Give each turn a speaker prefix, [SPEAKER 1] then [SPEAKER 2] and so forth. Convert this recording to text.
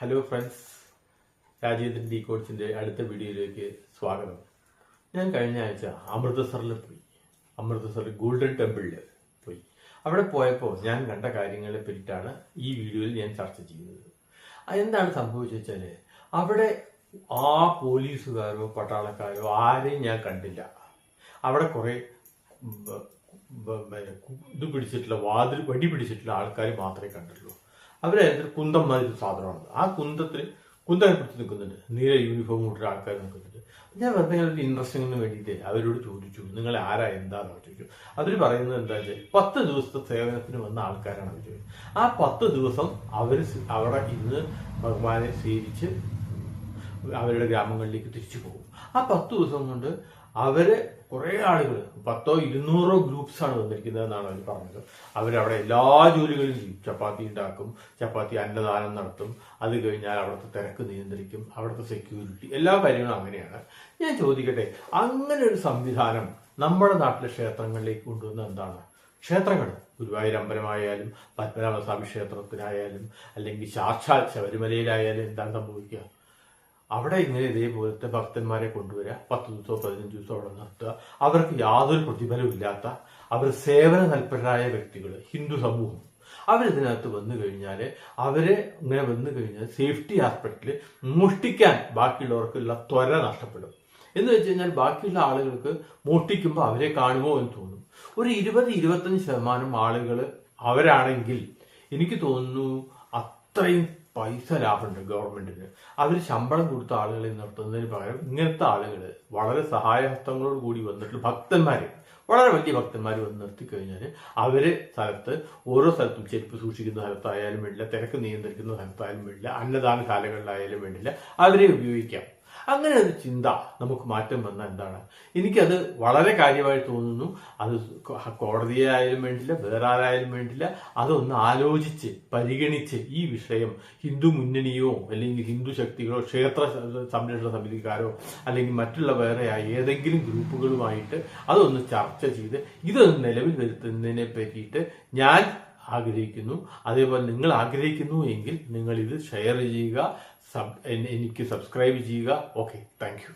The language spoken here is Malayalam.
[SPEAKER 1] ഹലോ ഫ്രണ്ട്സ് രാജേന്ദ്രൻ ഡി കോഡ്സിന്റെ അടുത്ത വീഡിയോയിലേക്ക് സ്വാഗതം. ഞാൻ കഴിഞ്ഞ ആഴ്ച അമൃതസറിൽ പോയി. അമൃതസറിൽ ഗോൾഡൻ ടെമ്പിളിൽ പോയി. അവിടെ പോയപ്പോൾ ഞാൻ കണ്ട കാര്യങ്ങളെ പറ്റിയിട്ടാണ് ഈ വീഡിയോയിൽ ഞാൻ ചർച്ച ചെയ്യുന്നത്. എന്താണ് സംഭവിച്ചത് വെച്ചാൽ അവിടെ ആ പോലീസുകാരോ പട്ടാളക്കാരോ ആരെയും ഞാൻ കണ്ടില്ല. അവിടെ കുറേ ഇത് പിടിച്ചിട്ടുള്ള വാതിൽ വടി പിടിച്ചിട്ടുള്ള ആൾക്കാർ മാത്രമേ കണ്ടുള്ളൂ. അവരതിന് കുന്തം മാതിരി സാധനമാണ് ആ കുന്തത്തിൽ കുന്തം പിടിച്ച് നിൽക്കുന്നുണ്ട്. നീല യൂണിഫോം ഇട്ടിട്ട് ആൾക്കാർ നിൽക്കുന്നുണ്ട്. ഞാൻ വെറുതെ ഒരു ഇൻട്രസ്റ്റിങ്ങിന് വേണ്ടിയിട്ട് അവരോട് ചോദിച്ചു. നിങ്ങൾ ആരാ? എന്താണെന്ന് ചോദിച്ചു. അവർ പറയുന്നത് എന്താ വെച്ചാൽ പത്ത് ദിവസത്തെ സേവനത്തിന് വന്ന ആൾക്കാരാണ് അവർ ചോദിച്ചത്. ആ പത്ത് ദിവസം അവർ അവിടെ ഇന്ന് ഭഗവാനെ സേവിച്ച് അവരുടെ ഗ്രാമങ്ങളിലേക്ക് തിരിച്ചു പോകും. ആ പത്ത് ദിവസം കൊണ്ട് അവർ കുറെ ആളുകൾ പത്തോ ഇരുന്നൂറോ ഗ്രൂപ്പ്സാണ് വന്നിരിക്കുന്നത് എന്നാണ് അവർ പറഞ്ഞത്. അവരവിടെ എല്ലാ ജോലികളും ചെയ്യും. ചപ്പാത്തി ഉണ്ടാക്കും ചപ്പാത്തി അന്നദാനം നടത്തും അത് കഴിഞ്ഞാൽ അവിടുത്തെ തിരക്ക് നിയന്ത്രിക്കും അവിടുത്തെ സെക്യൂരിറ്റി എല്ലാ കാര്യങ്ങളും അങ്ങനെയാണ്. ഞാൻ ചോദിക്കട്ടെ അങ്ങനെ ഒരു സംവിധാനം നമ്മുടെ നാട്ടിലെ ക്ഷേത്രങ്ങളിലേക്ക് കൊണ്ടുവന്ന എന്താണ്? ക്ഷേത്രങ്ങൾ. ഗുരുവായൂർ അമ്പലമായാലും പത്മനാഭസ്വാമി ക്ഷേത്രത്തിനായാലും അല്ലെങ്കിൽ സാക്ഷാൽ ശബരിമലയിലായാലും എന്താണ് സംഭവിക്കുക? അവിടെ ഇങ്ങനെ ഇതേപോലത്തെ ഭക്തന്മാരെ കൊണ്ടുവരിക പത്ത് ദിവസമോ പതിനഞ്ച് ദിവസമോ അവിടെ നിർത്തുക അവർക്ക് യാതൊരു പ്രതിഫലവും ഇല്ലാത്ത അവർ സേവന തൽപരരായ വ്യക്തികൾ ഹിന്ദു സമൂഹം. അവരിതിനകത്ത് വന്നു കഴിഞ്ഞാൽ അവരെ ഇങ്ങനെ വന്നു കഴിഞ്ഞാൽ സേഫ്റ്റി ആസ്പെക്റ്റിൽ മോഷ്ടിക്കാൻ ബാക്കിയുള്ളവർക്കുള്ള ത്വര നഷ്ടപ്പെടും. എന്ന് വെച്ച് കഴിഞ്ഞാൽ ബാക്കിയുള്ള ആളുകൾക്ക് മോഷ്ടിക്കുമ്പോൾ അവരെ കാണുമോ എന്ന് തോന്നും. ഒരു ഇരുപത് ഇരുപത്തഞ്ച് ശതമാനം ആളുകൾ അവരാണെങ്കിൽ എനിക്ക് തോന്നുന്നു അത്രയും പൈസ ലാഭമുണ്ട് ഗവൺമെന്റിന്. അവർ ശമ്പളം കൊടുത്ത ആളുകളെ നിർത്തുന്നതിന് പകരം ഇങ്ങനത്തെ ആളുകൾ വളരെ സഹായഹസ്തങ്ങളോട് കൂടി വന്നിട്ട് ഭക്തന്മാർ വളരെ വലിയ ഭക്തന്മാർ വന്ന് നിർത്തി കഴിഞ്ഞാൽ അവർ സ്ഥലത്ത് ഓരോ സ്ഥലത്തും ചെരുപ്പ് സൂക്ഷിക്കുന്ന സ്ഥലത്തായാലും വേണ്ടില്ല തിരക്ക് നിയന്ത്രിക്കുന്ന സ്ഥലത്തായാലും വേണ്ടില്ല അന്നദാനശാലകളിലായാലും വേണ്ടില്ല അവരെ ഉപയോഗിക്കാം. അങ്ങനെ ഒരു ചിന്ത നമുക്ക് മാറ്റം വന്ന എന്താണ്? എനിക്കത് വളരെ കാര്യമായി തോന്നുന്നു. അത് കോടതിയായാലും വേണ്ടില്ല വേറെ ആരായാലും വേണ്ടില്ല അതൊന്ന് ആലോചിച്ച് പരിഗണിച്ച് ഈ വിഷയം ഹിന്ദു മുന്നണിയോ അല്ലെങ്കിൽ ഹിന്ദു ശക്തികളോ ക്ഷേത്ര സംരക്ഷണ സമിതിക്കാരോ അല്ലെങ്കിൽ മറ്റുള്ള വേറെ ഏതെങ്കിലും ഗ്രൂപ്പുകളുമായിട്ട് അതൊന്ന് ചർച്ച ചെയ്ത് ഇതൊന്ന് നിലവിൽ വരുത്തുന്നതിനെ പറ്റിയിട്ട് ഞാൻ ആഗ്രഹിക്കുന്നു. അതേപോലെ നിങ്ങൾ ആഗ്രഹിക്കുന്നു എങ്കിൽ നിങ്ങൾ ഇത് ഷെയർ ചെയ്യുക. സബ് എനിക്ക് സബ്സ്ക്രൈബ് ചെയ്യുക. Okay thank